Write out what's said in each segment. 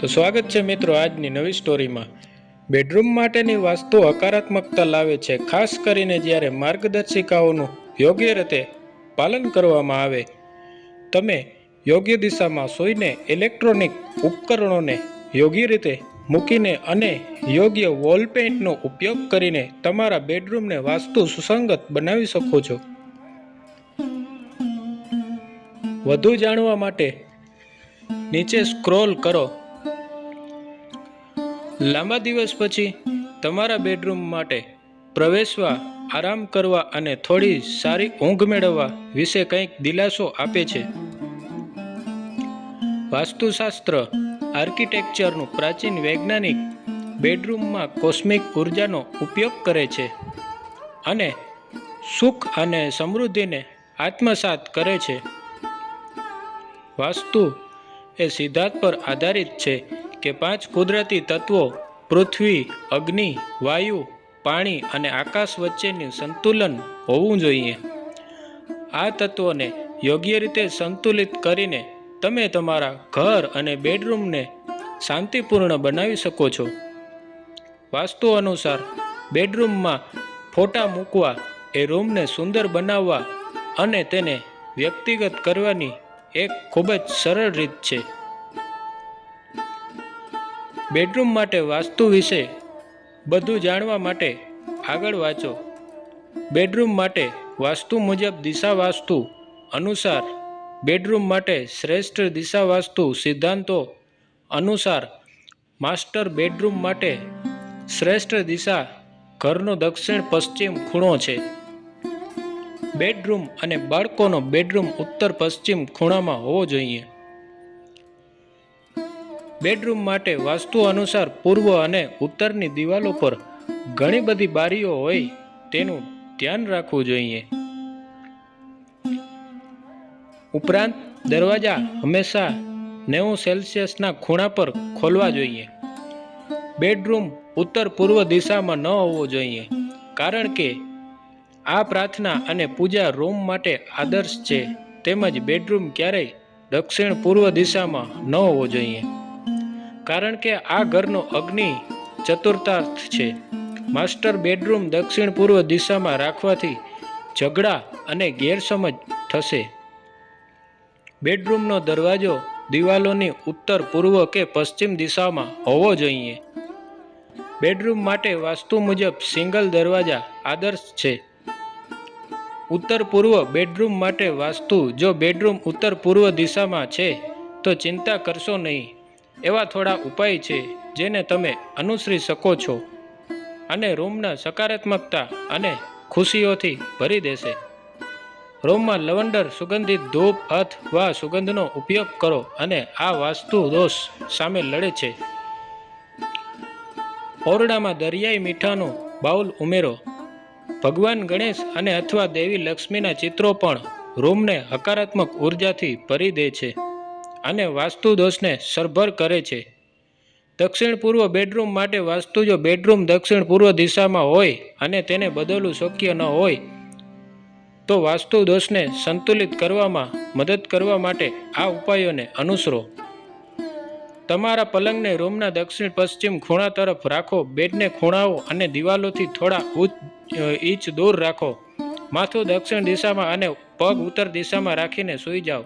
તો સ્વાગત છે મિત્રો આજની નવી સ્ટોરીમાં બેડરૂમ માટેની વાસ્તુ હકારાત્મકતા લાવે છે, ખાસ કરીને જ્યારે માર્ગદર્શિકાઓનું યોગ્ય રીતે પાલન કરવામાં આવે. તમે યોગ્ય દિશામાં સોઈને ઇલેક્ટ્રોનિક ઉપકરણોને યોગ્ય રીતે મૂકીને અને યોગ્ય વોલ પેઇન્ટનો ઉપયોગ કરીને તમારા બેડરૂમને વાસ્તુ સુસંગત બનાવી શકો છો. વધુ જાણવા માટે નીચે સ્ક્રોલ કરો. લાંબા દિવસ પછી તમારા બેડરૂમ માટે પ્રવેશવા, આરામ કરવા અને થોડી સારી ઊંઘ મેળવવા વિશે કંઈક દિલાસો આપે છે. વાસ્તુશાસ્ત્ર, આર્કિટેક્ચરનું પ્રાચીન વૈજ્ઞાનિક બેડરૂમમાં કોસ્મિક ઉર્જાનો ઉપયોગ કરે છે અને સુખ અને સમૃદ્ધિને આત્મસાત કરે છે. વાસ્તુ એ સિદ્ધાંત પર આધારિત છે કે પાંચ કુદરતી તત્વો, પૃથ્વી, અગ્નિ, વાયુ, પાણી અને આકાશ વચ્ચેનું સંતુલન હોવું જોઈએ. આ તત્વોને યોગ્ય રીતે સંતુલિત કરીને તમે તમારા ઘર અને બેડરૂમને શાંતિપૂર્ણ બનાવી શકો છો. વાસ્તુ અનુસાર, બેડરૂમમાં ફોટા મૂકવા એ રૂમને સુંદર બનાવવા અને તેને વ્યક્તિગત કરવાની એક ખૂબ જ સરળ રીત છે. બેડરૂમ માટે વાસ્તુ વિશે બધું જાણવા માટે આગળ વાંચો. બેડરૂમ માટે વાસ્તુ મુજબ દિશા વાસ્તુ અનુસાર બેડરૂમ માટે શ્રેષ્ઠ દિશા વાસ્તુ સિદ્ધાંતો અનુસાર માસ્ટર બેડરૂમ માટે શ્રેષ્ઠ દિશા ઘરનો દક્ષિણ પશ્ચિમ ખૂણો છે. બેડરૂમ અને બાળકોનો બેડરૂમ ઉત્તર પશ્ચિમ ખૂણામાં હોવો જોઈએ. બેડરૂમ માટે વાસ્તુ અનુસાર પૂર્વ અને ઉત્તરની દિવાલો પર ઘણી બધી બારીઓ હોય તેનું ધ્યાન રાખવું જોઈએ. ઉપરાંત, દરવાજા હંમેશા નેવું સેલ્સિયસના ખૂણા પર ખોલવા જોઈએ. બેડરૂમ ઉત્તર પૂર્વ દિશામાં ન હોવો જોઈએ, કારણ કે આ પ્રાર્થના અને પૂજા રૂમ માટે આદર્શ છે. તેમજ બેડરૂમ ક્યારેય દક્ષિણ પૂર્વ દિશામાં ન હોવો જોઈએ. કારણ કે આ ઘરનો અગ્નિ ચતુર્થાર્થ છે. માસ્ટર બેડરૂમ દક્ષિણ પૂર્વ દિશામાં રાખવાથી ઝઘડા અને ગેરસમજ થશે. બેડરૂમનો દરવાજો દિવાલોની ઉત્તર, પૂર્વ કે પશ્ચિમ દિશામાં હોવો જોઈએ. બેડરૂમ માટે વાસ્તુ મુજબ સિંગલ દરવાજા આદર્શ છે. ઉત્તર પૂર્વ બેડરૂમ માટે વાસ્તુ. જો બેડરૂમ ઉત્તર પૂર્વ દિશામાં છે, તો ચિંતા કરશો નહીં. એવા થોડા ઉપાય છે જેને તમે અનુસરી શકો છો અને રૂમના સકારાત્મકતા અને ખુશીઓથી ભરી દેશે. રૂમમાં લવંડર સુગંધિત ધૂપ અથવા સુગંધનો ઉપયોગ કરો અને આ વાસ્તુ દોષ સામે લડે છે. ઓરડામાં દરિયાઈ મીઠાનું બાઉલ ઉમેરો. ભગવાન ગણેશ અને અથવા દેવી લક્ષ્મીના ચિત્રો પણ રૂમને હકારાત્મક ઉર્જાથી ભરી દે છે. અને વાસ્તુ દોષને સરભર કરે છે. દક્ષિણ પૂર્વ બેડરૂમ માટે વાસ્તુ જો બેડરૂમ દક્ષિણ પૂર્વ દિશામાં હોય અને તેને બદલવું શક્ય ન હોય, તો વાસ્તુ દોષને સંતુલિત કરવામાં મદદ કરવા માટે આ ઉપાયોને અનુસરો. તમારા પલંગને રૂમના દક્ષિણ પશ્ચિમ ખૂણા તરફ રાખો, બેડને ખૂણાઓ અને દિવાલોથી થોડા ઇંચ દૂર રાખો. માથું દક્ષિણ દિશામાં અને પગ ઉત્તર દિશામાં રાખીને સૂઈ જાઓ.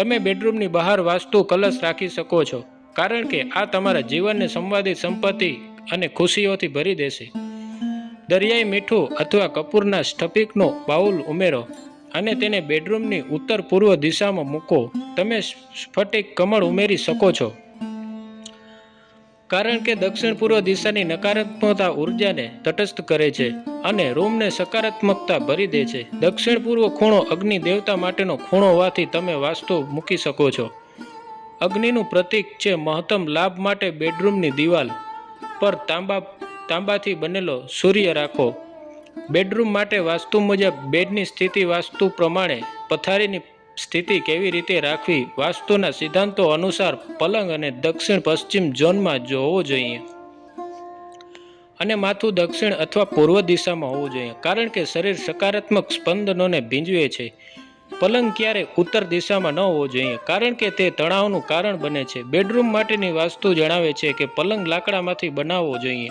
તમે બેડરૂમની બહાર વાસ્તુ કલશ રાખી શકો છો, કારણ કે આ તમારા જીવનને સંવાદિત સંપત્તિ અને ખુશીઓથી ભરી દેશે. દરિયાઈ મીઠું અથવા કપૂરના સ્ફટિકનો બાઉલ ઉમેરો અને તેને બેડરૂમની ઉત્તર પૂર્વ દિશામાં મૂકો. તમે સ્ફટિક કમળ ઉમેરી શકો છો. કારણ કે દક્ષિણ પૂર્વ દિશાની નકારાત્મકતા ઉર્જાને તટસ્થ કરે છે અને રૂમને સકારાત્મકતા ભરી દે છે. દક્ષિણ પૂર્વ ખૂણો અગ્નિ દેવતા માટેનો ખૂણો હોવાથી તમે વાસ્તુ મૂકી શકો છો. અગ્નિનું પ્રતીક છે મહત્તમ લાભ માટે બેડરૂમની દિવાલ પર તાંબા, તાંબાથી બનેલો સૂર્ય રાખો. બેડરૂમ માટે વાસ્તુ મુજબ બેડની સ્થિતિ વાસ્તુ પ્રમાણે પથારીની સ્થિતિ કેવી રીતે રાખવી વાસ્તુના સિદ્ધાંતો અનુસાર પલંગ અને દક્ષિણ પશ્ચિમ ઝોનમાં જોવો જોઈએ. અને માથું દક્ષિણ અથવા પૂર્વ દિશામાં હોવું જોઈએ, કારણ કે શરીર સકારાત્મક સ્પંદનોને ભીંજવે છે. પલંગ ક્યારે ઉત્તર દિશામાં ન હોવો જોઈએ, કારણ કે તે તણાવનું કારણ બને છે. બેડરૂમ માટેની વાસ્તુ જણાવે છે કે પલંગ લાકડામાંથી બનાવવો જોઈએ.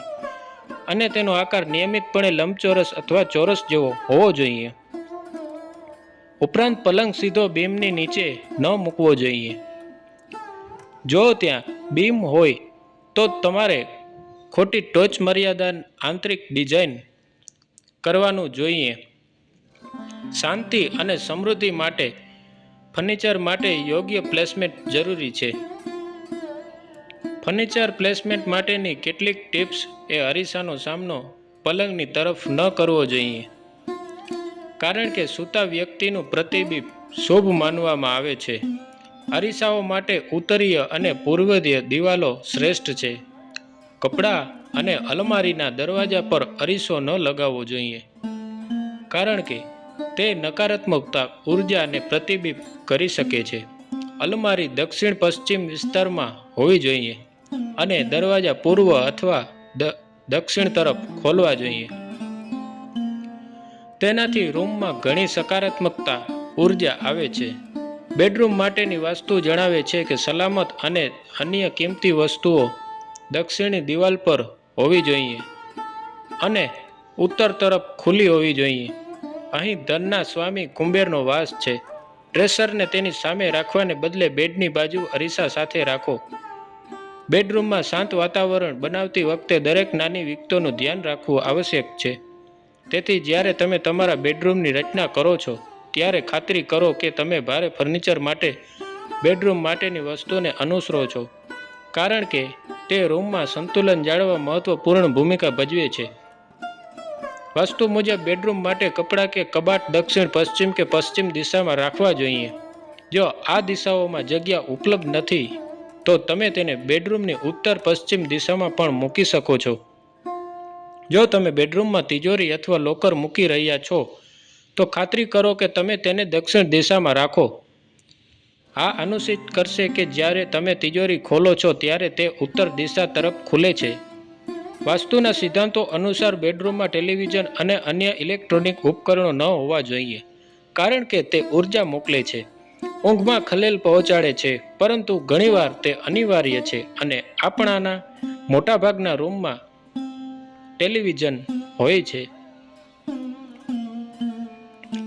અને તેનો આકાર નિયમિતપણે લંબચોરસ અથવા ચોરસ જેવો હોવો જોઈએ. ઉપરાંત પલંગ સીધો બીમની નીચે ન મૂકવો જોઈએ. જો ત્યાં બીમ હોય, તો તમારે ખોટી ટોચ મર્યાદા આંતરિક ડિઝાઇન કરવાનું જોઈએ. શાંતિ અને સમૃદ્ધિ માટે ફર્નિચર માટે યોગ્ય પ્લેસમેન્ટ જરૂરી છે. ફર્નિચર પ્લેસમેન્ટ માટેની કેટલીક ટિપ્સ એ અરીસાનો સામનો પલંગની તરફ ન કરવો જોઈએ. કારણ કે સૂતા વ્યક્તિનું પ્રતિબિંબ શુભ માનવામાં આવે છે. અરીસાઓ માટે ઉત્તરીય અને પૂર્વધ્ય દિવાલો શ્રેષ્ઠ છે. કપડાં અને અલમારીના દરવાજા પર અરીસો ન લગાવવો જોઈએ. કારણ કે તે નકારાત્મકતા ઉર્જાને પ્રતિબિંબ કરી શકે છે. અલમારી દક્ષિણ પશ્ચિમ વિસ્તારમાં હોવી જોઈએ અને દરવાજા પૂર્વ અથવા દક્ષિણ તરફ ખોલવા જોઈએ. તેનાથી રૂમમાં ઘણી સકારાત્મકતા, ઊર્જા આવે છે. બેડરૂમ માટેની વાસ્તુ જણાવે છે કે સલામત અને અન્ય કિંમતી વસ્તુઓ દક્ષિણી દિવાલ પર હોવી જોઈએ અને ઉત્તર તરફ ખુલ્લી હોવી જોઈએ. અહીં ધનના સ્વામી કુંબેરનો વાસ છે. ડ્રેસરને તેની સામે રાખવાને બદલે બેડની બાજુ અરીસા સાથે રાખો. બેડરૂમમાં શાંત વાતાવરણ બનાવતી વખતે દરેક નાની વિગતોનું ધ્યાન રાખવું આવશ્યક છે. તેથી જ્યારે તમે તમારા બેડરૂમની રચના કરો છો, ત્યારે ખાતરી કરો કે તમે ભારે ફર્નિચર માટે બેડરૂમ માટેની વસ્તુને અનુસરો છો. કારણ કે તે રૂમમાં સંતુલન જાળવવા મહત્વપૂર્ણ ભૂમિકા ભજવે છે. વસ્તુ મુજબ બેડરૂમ માટે કપડાં કે કબાટ દક્ષિણ, પશ્ચિમ કે પશ્ચિમ દિશામાં રાખવા જોઈએ. જો આ દિશાઓમાં જગ્યા ઉપલબ્ધ નથી, તો તમે તેને બેડરૂમની ઉત્તર પશ્ચિમ દિશામાં પણ મૂકી શકો છો. જો તમે બેડરૂમમાં તિજોરી અથવા લોકર મૂકી રહ્યા છો, તો ખાતરી કરો કે તમે તેને દક્ષિણ દિશામાં રાખો. આ અનુસૂચિત કરશે કે જ્યારે તમે તિજોરી ખોલો છો, ત્યારે તે ઉત્તર દિશા તરફ ખુલે છે. વાસ્તુના સિદ્ધાંતો અનુસાર બેડરૂમમાં ટેલિવિઝન અને અન્ય ઇલેક્ટ્રોનિક ઉપકરણો ન હોવા જોઈએ, કારણ કે તે ઊર્જા મોકલે છે, ઊંઘમાં ખલેલ પહોંચાડે છે, પરંતુ ઘણીવાર તે અનિવાર્ય છે અને આપણાના મોટાભાગના રૂમમાં ટેલિવિઝન હોય છે.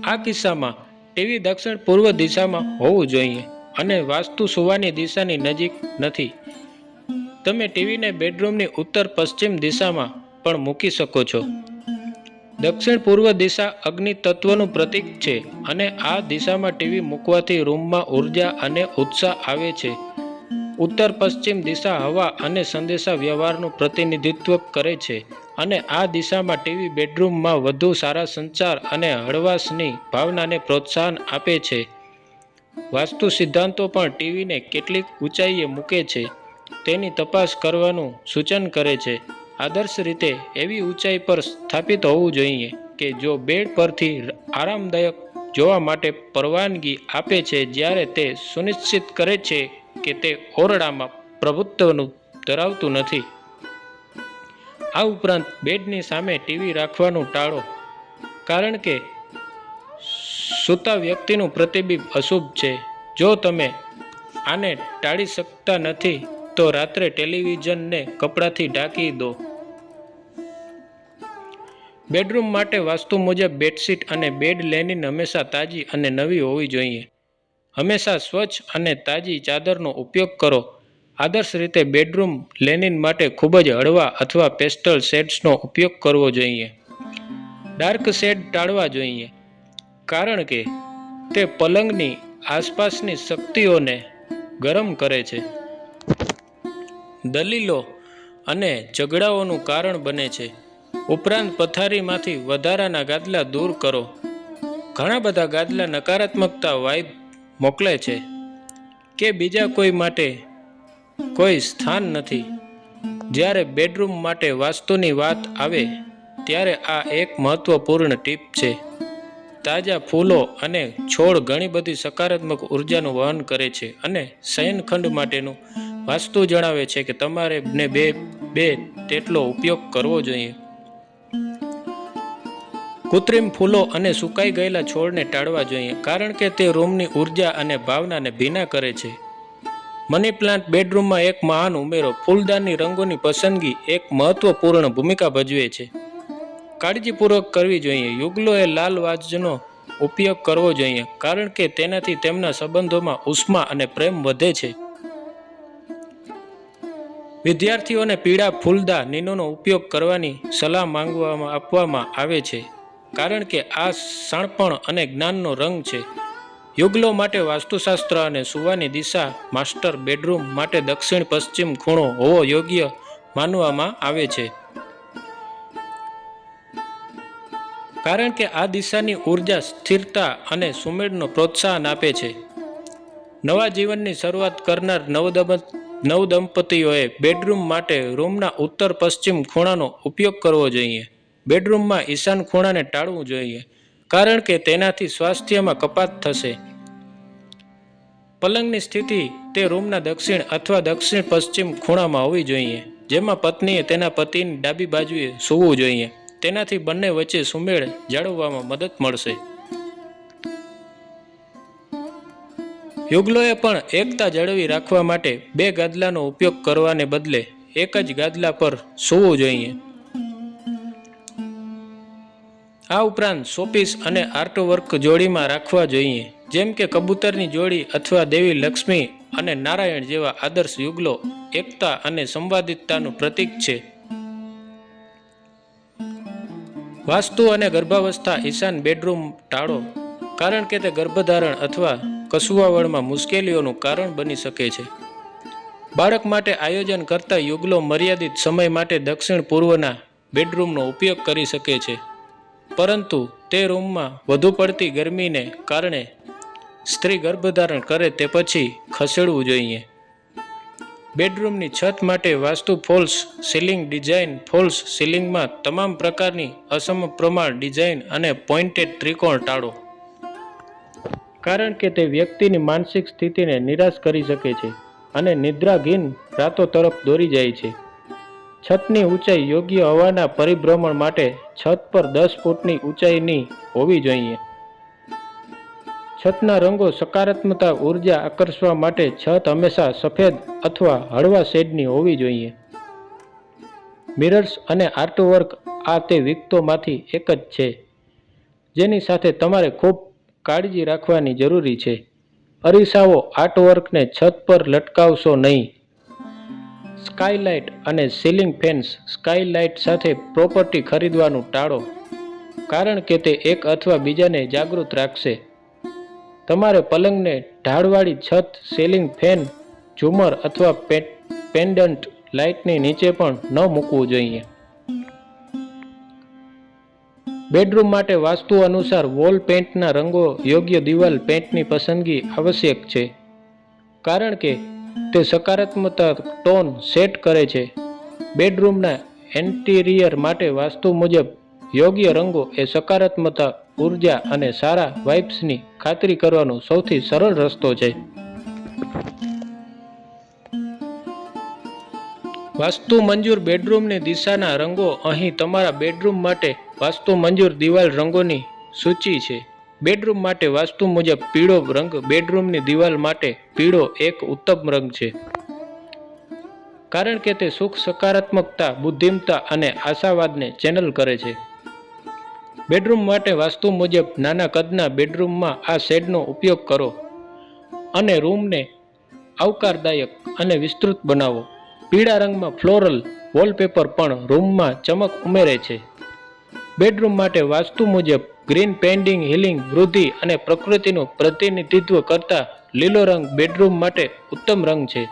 આ કિસ્સામાં ટીવી દક્ષિણ પૂર્વ દિશામાં હોવું જોઈએ અને વાસ્તુ સુવાની દિશાની નજીક નથી. તમે ટીવીને બેડરૂમની ઉત્તર પશ્ચિમ દિશામાં પણ મૂકી શકો છો. દક્ષિણ પૂર્વ દિશા અગ્નિ તત્વનું પ્રતીક છે અને આ દિશામાં ટીવી મૂકવાથી રૂમમાં ઊર્જા અને ઉત્સાહ આવે છે. ઉત્તર પશ્ચિમ દિશા હવા અને સંદેશા વ્યવહારનું પ્રતિનિધિત્વ કરે છે. અને આ દિશામાં ટીવી બેડરૂમમાં વધુ સારા સંચાર અને હળવાશની ભાવનાને પ્રોત્સાહન આપે છે. વાસ્તુ સિદ્ધાંતો પણ ટીવીને કેટલીક ઊંચાઈએ મૂકે છે. તેની તપાસ કરવાનું સૂચન કરે છે. આદર્શ રીતે એવી ઊંચાઈ પર સ્થાપિત હોવું જોઈએ કે જો બેડ પરથી આરામદાયક જોવા માટે પરવાનગી આપે છે જ્યારે તે સુનિશ્ચિત કરે છે કે તે ઓરડામાં પ્રભુત્વનું ધરાવતું નથી. આ ઉપરાંત બેડની સામે ટીવી રાખવાનું ટાળો. કારણ કે સૂતા વ્યક્તિનું પ્રતિબિંબ અશુભ છે. જો તમે આને ટાળી શકતા નથી, તો રાત્રે ટેલિવિઝનને કપડાથી ઢાંકી દો. બેડરૂમ માટે વાસ્તુ મુજબ બેડશીટ અને બેડ લેનિન હંમેશા તાજી અને નવી હોવી જોઈએ. હંમેશા સ્વચ્છ અને તાજી ચાદરનો ઉપયોગ કરો. આદર્શ રીતે બેડરૂમ લેનિન માટે ખૂબ જ હળવા અથવા પેસ્ટલ શેડ્સનો ઉપયોગ કરવો જોઈએ. ડાર્ક શેડ ટાળવા જોઈએ, કારણ કે તે પલંગની આસપાસની શક્તિઓને ગરમ કરે છે. દલીલો અને ઝઘડાઓનું કારણ બને છે. ઉપરાંત પથારીમાંથી વધારાના ગાદલા દૂર કરો. ઘણા બધા ગાદલા નકારાત્મકતા વાઇબ મોકલે છે, કે બીજા કોઈ માટે કોઈ સ્થાન નથી. જ્યારે બેડરૂમ માટે વાસ્તુની વાત આવે, ત્યારે આ એક મહત્વપૂર્ણ ટીપ છે. તાજા ફૂલો અને છોડ ઘણી બધી સકારાત્મક ઉર્જાનું વહન કરે છે અને શયનખંડ માટેનું વાસ્તુ જણાવે છે કે તમારે ને બે બે તેટલો ઉપયોગ કરવો જોઈએ. કૃત્રિમ ફૂલો અને સુકાઈ ગયેલા છોડને ટાળવા જોઈએ, કારણ કે તે રૂમની ઊર્જા અને ભાવનાને ભીના કરે છે. મની પ્લાન્ટ બેડરૂમમાં એક મહાન ઉમેરો ફૂલદારની રંગોની પસંદગી એક મહત્વપૂર્ણ ભૂમિકા ભજવે છે. કાળજીપૂર્વક કરવી જોઈએ. યુગલોએ લાલ વાજનો ઉપયોગ કરવો જોઈએ, કારણ કે તેનાથી તેમના સંબંધોમાં ઉષ્મા અને પ્રેમ વધે છે. વિદ્યાર્થીઓને પીળા ફૂલદા નીનોનો ઉપયોગ કરવાની સલાહ માંગવામાં, આપવામાં આવે છે, કારણ કે આ શાણપણ અને જ્ઞાનનો રંગ છે. યુગલો માટે વાસ્તુશાસ્ત્ર અને સુવાની દિશા માસ્ટર બેડરૂમ માટે દક્ષિણ પશ્ચિમ ખૂણો હોવો યોગ્ય માનવામાં આવે છે. કારણ કે આ દિશાની ઊર્જા સ્થિરતા અને સુમેળનો પ્રોત્સાહન આપે છે. નવા જીવનની શરૂઆત કરનાર નવદંપત નવદંપતીઓએ બેડરૂમ માટે રૂમના ઉત્તર પશ્ચિમ ખૂણાનો ઉપયોગ કરવો જોઈએ. બેડરૂમમાં ઈશાન ખૂણાને ટાળવું જોઈએ. કારણ કે તેનાથી સ્વાસ્થ્યમાં કપાત થશે. પલંગની સ્થિતિ તે રૂમના દક્ષિણ અથવા દક્ષિણ પશ્ચિમ ખૂણામાં હોવી જોઈએ, જેમાં પત્નીએ તેના પતિની ડાબી બાજુએ સૂવું જોઈએ. તેનાથી બંને વચ્ચે સુમેળ જાળવવામાં મદદ મળશે. યુગલોએ પણ એકતા જાળવી રાખવા માટે બે ગાદલાનો ઉપયોગ કરવાને બદલે એક જ ગાદલા પર સૂવું જોઈએ. આ ઉપરાંત શોપીસ અને આર્ટવર્ક જોડીમાં રાખવા જોઈએ. જેમ કે કબૂતરની જોડી અથવા દેવી લક્ષ્મી અને નારાયણ જેવા આદર્શ યુગલો, એકતા અને સંવાદિતતાનું પ્રતીક છે. વાસ્તુ અને ગર્ભાવસ્થા ઈશાન બેડરૂમ ટાળો, કારણ કે તે ગર્ભધારણ અથવા કસુવાવળમાં મુશ્કેલીઓનું કારણ બની શકે છે. બાળક માટે આયોજન કરતા યુગલો મર્યાદિત સમય માટે દક્ષિણ પૂર્વના બેડરૂમનો ઉપયોગ કરી શકે છે. પરંતુ તે રૂમમાં વધુ પડતી ગરમીને કારણે સ્ત્રી ગર્ભધારણ કરે તે પછી ખસેડવું જોઈએ. બેડરૂમની છત માટે vastu false ceiling design false સીલિંગમાં તમામ પ્રકારની અસમ પ્રમાણ ડિઝાઇન અને પોઇન્ટેડ ત્રિકોણ ટાળો. કારણ કે તે વ્યક્તિની માનસિક સ્થિતિને નિરાશ કરી શકે છે અને નિદ્રાગીન રાતો તરફ દોરી જાય છે. છતની ઊંચાઈ યોગ્ય હવાના પરિભ્રમણ માટે છત પર દસ ફૂટની ઊંચાઈની હોવી જોઈએ. છતના રંગો સકારાત્મકતા, ઊર્જા આકર્ષવા માટે છત હંમેશા સફેદ અથવા હળવા શેડની હોવી જોઈએ. મિરર્સ અને આર્ટવર્ક આ તે વિકતોમાંથી એક જ છે, જેની સાથે તમારે ખૂબ કાળજી રાખવાની જરૂરી છે. અરીસાઓ આર્ટવર્કને છત પર લટકાવશો નહીં. સ્કાયલાઇટ અને સીલિંગ ફેન્સ સ્કાયલાઇટ સાથે પ્રોપર્ટી ખરીદવાનું ટાળો, કારણ કે તે એક અથવા બીજાને જાગૃત રાખશે. તમારે પલંગને ઢાળવાળી છત, સીલિંગ ફેન, ઝુમર અથવા પેન્ડન્ટ લાઇટની નીચે પણ ન મૂકવું જોઈએ. બેડરૂમ માટે વાસ્તુ અનુસાર વોલ પેઇન્ટના રંગો યોગ્ય દિવાલ પેઇન્ટની પસંદગી આવશ્યક છે, કારણ કે તે સકારાત્મક ટોન સેટ કરે છે. બેડરૂમના એન્ટિરિયર માટે વાસ્તુ મુજબ, યોગ્ય રંગો એ સકારાત્મકતા ઊર્જા અને સારા વાઇબ્સની ખાતરી કરવાનો સૌથી સરળ રસ્તો છે. વાસ્તુ મંજૂર બેડરૂમની દિશાના રંગો અહીં તમારા બેડરૂમ માટે વાસ્તુ મંજૂર દિવાલ રંગોની સૂચિ છે. બેડરૂમ માટે વાસ્તુ મુજબ પીળો રંગ, બેડરૂમની દિવાલ માટે પીળો એક ઉત્તમ રંગ છે. કારણ કે તે સુખ, સકારાત્મકતા, બુદ્ધિમતા અને આશાવાદને ચેનલ કરે છે. બેડરૂમ માટે વાસ્તુ મુજબ નાના કદના બેડરૂમમાં આ શેડનો ઉપયોગ કરો અને રૂમને આવકારદાયક અને વિસ્તૃત બનાવો. પીળા રંગમાં ફ્લોરલ વોલપેપર પણ રૂમમાં ચમક ઉમેરે છે. બેડરૂમ માટે વાસ્તુ મુજબ ગ્રીન પેન્ડિંગ હિલિંગ વૃદ્ધિ અને પ્રકૃતિનું પ્રતિનિધિત્વ કરતા લીલો રંગ બેડરૂમ માટે ઉત્તમ રંગ છે.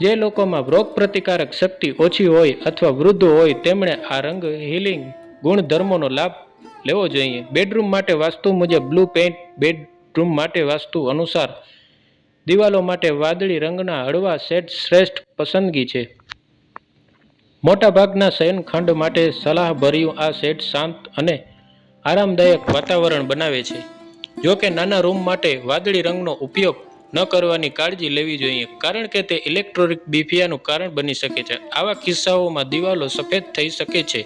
જે લોકોમાં રોગ પ્રતિકારક શક્તિ ઓછી હોય અથવા વૃદ્ધ હોય, તેમણે આ રંગ હિલિંગ ગુણધર્મોનો લાભ લેવો જોઈએ. બેડરૂમ માટે વાસ્તુ મુજબ બ્લુ પેઇન્ટ બેડરૂમ માટે વાસ્તુ અનુસાર દિવાલો માટે વાદળી રંગના હળવા શેડ શ્રેષ્ઠ પસંદગી છે. મોટાભાગના શયનખંડ માટે સલાહભર્યું આ સેટ શાંત અને આરામદાયક વાતાવરણ બનાવે છે. જો કે નાના રૂમ માટે વાદળી રંગનો ઉપયોગ ન કરવાની કાળજી લેવી જોઈએ, કારણ કે તે ઇલેક્ટ્રોનિક બીફિયાનું કારણ બની શકે છે. આવા કિસ્સાઓમાં દિવાલો સફેદ થઈ શકે છે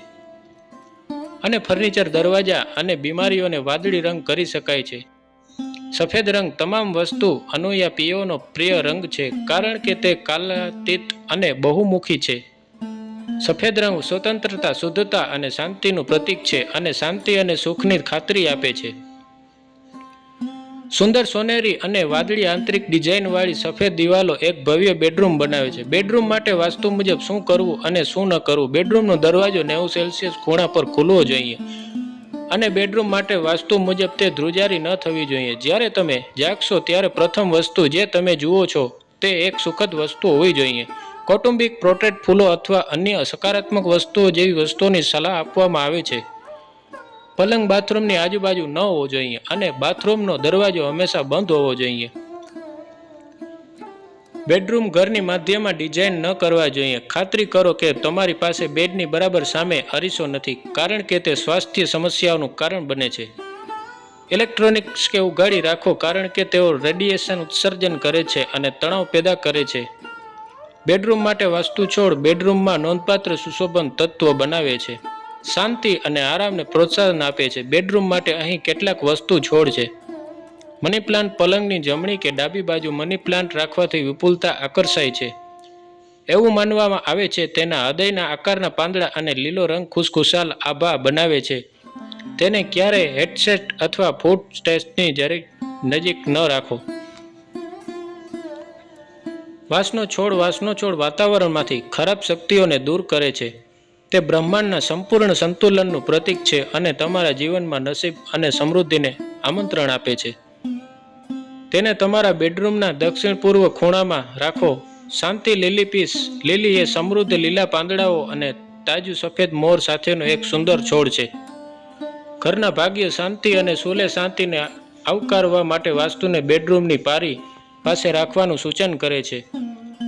અને ફર્નિચર, દરવાજા અને બીમારીઓને વાદળી રંગ કરી શકાય છે. સફેદ રંગ તમામ વસ્તુ અનુયાપીઓનો પ્રિય રંગ છે, કારણ કે તે કાલાતીત અને બહુમુખી છે. સફેદ રંગ સ્વતંત્રતા, શુદ્ધતા અને શાંતિનું પ્રતીક છે અને શાંતિ અને સુખની ખાતરી આપે છે. સુંદર સોનેરી અને વાદળી આંતરિક ડિઝાઇન વાળી સફેદ દિવાલો એક ભવ્ય બેડરૂમ બનાવે છે. બેડરૂમ માટે વાસ્તુ મુજબ શું કરવું અને શું ન કરવું? બેડરૂમનો દરવાજો નેવું સેલ્સિયસ ખૂણા પર ખુલવો જોઈએ અને બેડરૂમ માટે વાસ્તુ મુજબ તે ધ્રુજારી ન થવી જોઈએ. જ્યારે તમે જાગશો ત્યારે પ્રથમ વસ્તુ જે તમે જુઓ છો તે એક સુખદ વસ્તુ હોવી જોઈએ. કૌટુંબિક પ્રોટ્રેટ ફૂલો અથવા અન્ય સકારાત્મક વસ્તુઓ જેવી વસ્તુઓની સલાહ આપવામાં આવે છે. પલંગ બાથરૂમની આજુબાજુ ન હોવો જોઈએ અને બાથરૂમનો દરવાજો હંમેશા બંધ હોવો જોઈએ. બેડરૂમ ઘરની માધ્યમાં ડિઝાઇન ન કરવા જોઈએ. ખાતરી કરો કે તમારી પાસે બેડની બરાબર સામે અરીસો નથી, કારણ કે તે સ્વાસ્થ્ય સમસ્યાઓનું કારણ બને છે. ઇલેક્ટ્રોનિક્સ કે ઉગાડી રાખો, કારણ કે તેઓ રેડિયેશન ઉત્સર્જન કરે છે અને તણાવ પેદા કરે છે. બેડરૂમ માટે વાસ્તુ છોડ બેડરૂમમાં નોંધપાત્ર સુશોભન તત્વો બનાવે છે. શાંતિ અને આરામને પ્રોત્સાહન આપે છે. બેડરૂમ માટે અહીં કેટલાક વસ્તુ છોડ છે. મની પ્લાન્ટ પલંગની જમણી કે ડાબી બાજુ મની પ્લાન્ટ રાખવાથી વિપુલતા આકર્ષાય છે. એવું માનવામાં આવે છે તેના હૃદયના આકારના પાંદડા અને લીલો રંગ ખુશખુશાલ આભા બનાવે છે. તેને ક્યારેય હેડસેટ અથવા ફૂડ સ્ટેશની જરીક નજીક ન રાખો. વાસનો છોડ વાસનો છોડ વાતાવરણમાંથી ખરાબ શક્તિઓને દૂર કરે છે. તે બ્રહ્માંડના સંપૂર્ણ સંતુલનનું પ્રતીક છે અને તમારા જીવનમાં નસીબ અને સમૃદ્ધિને આમંત્રણ આપે છે. તેને તમારા બેડરૂમના દક્ષિણ પૂર્વ ખૂણામાં રાખો. શાંતિ લીલી પીસ લીલી એ સમૃદ્ધ લીલા પાંદડાઓ અને તાજું સફેદ મોર સાથેનો એક સુંદર છોડ છે. ઘરના ભાગ્ય શાંતિ અને સુલે શાંતિને આવકારવા માટે વાસ્તુને બેડરૂમની પારી પાસે રાખવાનું સૂચન કરે છે.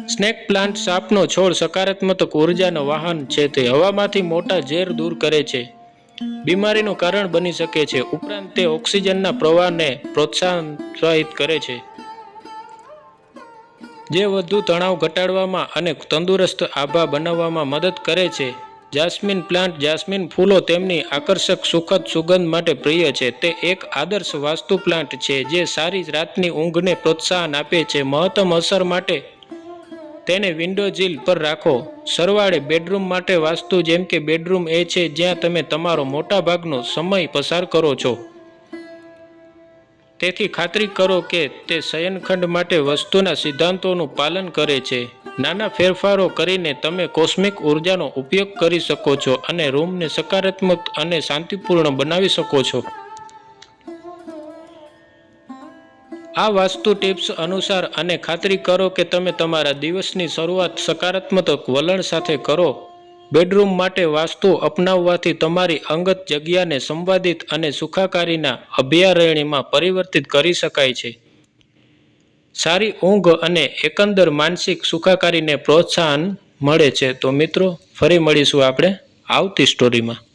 સ્નેક પ્લાન્ટ સાપનો છોડ સકારાત્મક ઉર્જાનો વાહન છે તે હવામાંથી મોટા ઝેર દૂર કરે છે. બીમારીનું કારણ બની શકે છે. ઉપરાંત તે ઓક્સિજનના પ્રવાહને પ્રોત્સાહિત કરે છે. જે વધુ તણાવ ઘટાડવામાં અને તંદુરસ્ત આભા બનાવવામાં મદદ કરે છે. જાસ્મિન પ્લાન્ટ, જાસ્મિન ફૂલો તેમની આકર્ષક સુખદ સુગંધ માટે પ્રિય છે. તે એક આદર્શ વાસ્તુ પ્લાન્ટ છે જે સારી રાતની ઊંઘને પ્રોત્સાહન આપે છે. મહત્તમ અસર માટે તેને વિન્ડો જીલ પર રાખો. સરવાળે બેડરૂમ માટે વાસ્તુ જેમ કે બેડરૂમ એ છે જ્યાં તમે તમારો મોટાભાગનો સમય પસાર કરો છો. તેથી ખાતરી કરો કે તે શયનખંડ માટે વસ્તુના સિદ્ધાંતોનું પાલન કરે છે. નાના ફેરફારો કરીને તમે કોસ્મિક ઉર્જાનો ઉપયોગ કરી શકો છો અને રૂમને સકારાત્મક અને શાંતિપૂર્ણ બનાવી શકો છો. આ વાસ્તુ ટિપ્સ અનુસાર અને ખાતરી કરો કે તમે તમારા દિવસની શરૂઆત સકારાત્મક વલણ સાથે કરો. બેડરૂમ માટે વાસ્તુ અપનાવવાથી તમારી અંગત જગ્યાને સંવાદિત અને સુખાકારીના અભયારણ્યમાં પરિવર્તિત કરી શકાય છે. સારી ઊંઘ અને એકંદર માનસિક સુખાકારીને પ્રોત્સાહન મળે છે. તો મિત્રો, ફરી મળીશું આપણે આવતી સ્ટોરીમાં